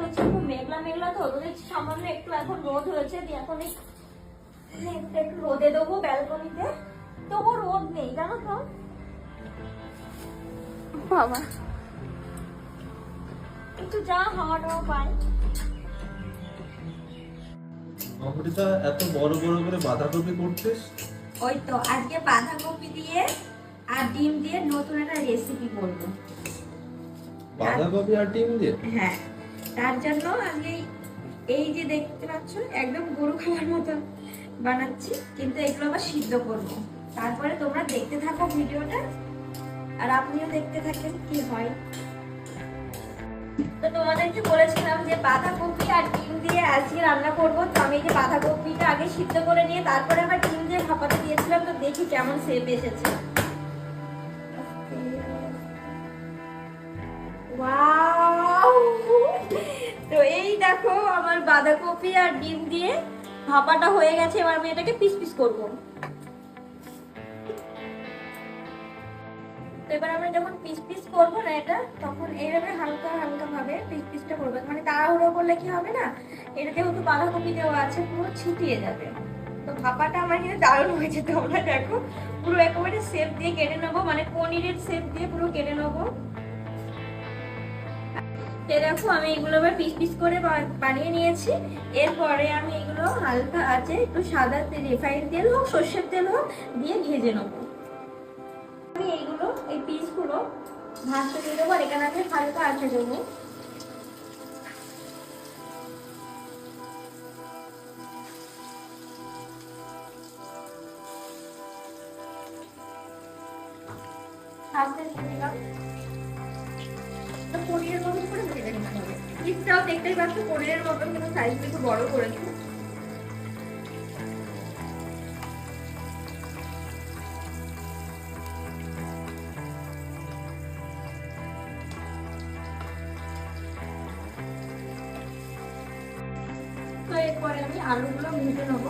হচ্ছে একটু মেঘলা মেঘলা তো সামান্য একটু এখন রোদ হয়েছে দিয়ে এখন একটু একটু রোদে দেবো ব্যালকনিতে। তবু রোদ নেই জানো তো? বাবা। একটু যা হাওয়া টাওয়া অমৃতা এত বড় বড় করে বাঁধাকপি করছিস? ওই তো আজকে বাঁধাকপি দিয়ে আর ডিম দিয়ে নতুন একটা রেসিপি করব। বাঁধাকপি আর ডিম দিয়ে? হ্যাঁ। তার জন্য আমি এই- যে দেখতে পাচ্ছ, একদম গরু খাওয়ার মতো বানাচ্ছি, কিন্তু এগুলো আবার সিদ্ধ করব। তারপরে তোমরা দেখতে থাকো ভিডিওটা, আর আপনিও দেখতে থাকেন কি হয়। তো তোমাদেরকে বলেছিলাম যে বাঁধাকপি আর ডিম দিয়ে আজকে রান্না করব, তো আমি যে বাঁধাকপিটা আগে সিদ্ধ করে নিয়ে তারপরে আবার ডিম দিয়ে ভাপাতে দিয়েছিলাম, তো দেখি কেমন সেপ এসেছে। দেখো, আমার বাঁধাকপি আর ডিম দিয়ে ভাপাটা হয়ে গেছে, এবার আমি এটাকে পিস পিস করব। তো এবার আমরা যখন পিস পিস করব না এটা, তখন এইভাবে হালকা হালকা ভাবে পিস পিসটা করব। মানে তাড়াহুড়ো করলে কি হবে না? এটা যেহেতু বাঁধাকপি দেওয়া আছে, পুরো ছিটিয়ে যাবে। তো ভাপাটা আমার কিন্তু দারুণ হয়েছে, তোমরা দেখো। পুরো একেবারে শেপ দিয়ে কেটে নেব মানে পনিরের শেপ দিয়ে পুরো কেটে নেব। তো দেখো, আমি এগুলো এবার পিস পিস করে বানিয়ে নিয়েছি। এরপরে আমি এগুলো হালকা আছে একটু সাদা তেল, রিফাইন তেল হোক, সর্ষের তেল হোক, দিয়ে ভেজে নেব। আমি এইগুলো এই পিসগুলো ভাজতে দিয়ে দেবো আর এখানে আমি হালকা আছে দেবো। আস্তে দিয়ে দিলাম। পনিরের হবে পিসটাও দেখতেই পাচ্ছ, পনিরের মতন কিন্তু সাইজটা একটু বড় করেছি। তো এরপরে আমি আলুগুলো ভেজে নেব।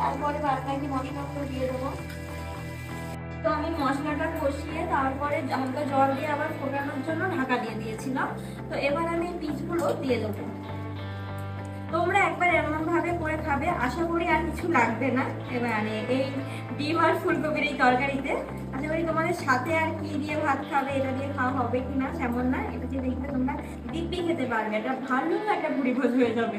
তারপরে বাকি মশলাগুলো দিয়ে দেবো। তো আমি মশলাটা কষিয়ে তারপরে হালকা জল দিয়ে আবার ফোটানোর জন্য ঢাকা দিয়ে দিয়েছিলাম। তো এবার আমি এই পিসগুলো দিয়ে দেবো। তোমরা একবার এমন ভাবে করে খাবে, আশা করি আর কিছু লাগবে না। এবারে এই ডিম আর ফুলকপির এই তরকারিতে। আশা করি তোমাদের সাথে আর কি দিয়ে ভাত খাবে, এটা দিয়ে খাওয়া হবে কিনা তেমন না, এটা দিয়ে দেখবে তোমরা দিব্যি খেতে পারবে, এটা ভালো একটা বুড়ি ভোজ হয়ে যাবে।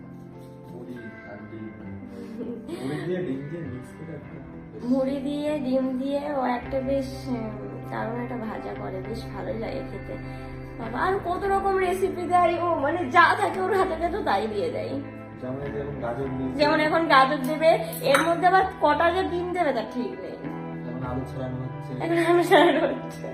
মুড়ি দিয়ে ডিম দিয়ে ও একটা বেশ দারুণ একটা ভাজা করে বেশ ভালোই লাগে খেতে। বাবা আর কত রকম রেসিপি দেয় ও মানে যা থাকে ওর হাতে তো তাই দিয়ে দেয়। যেমন এখন গাজর দেবে এর মধ্যে আবার কটা যে ডিম দেবে তার ঠিক নেই। আলু ছড়ানো হচ্ছে। এখন সারা হচ্ছে।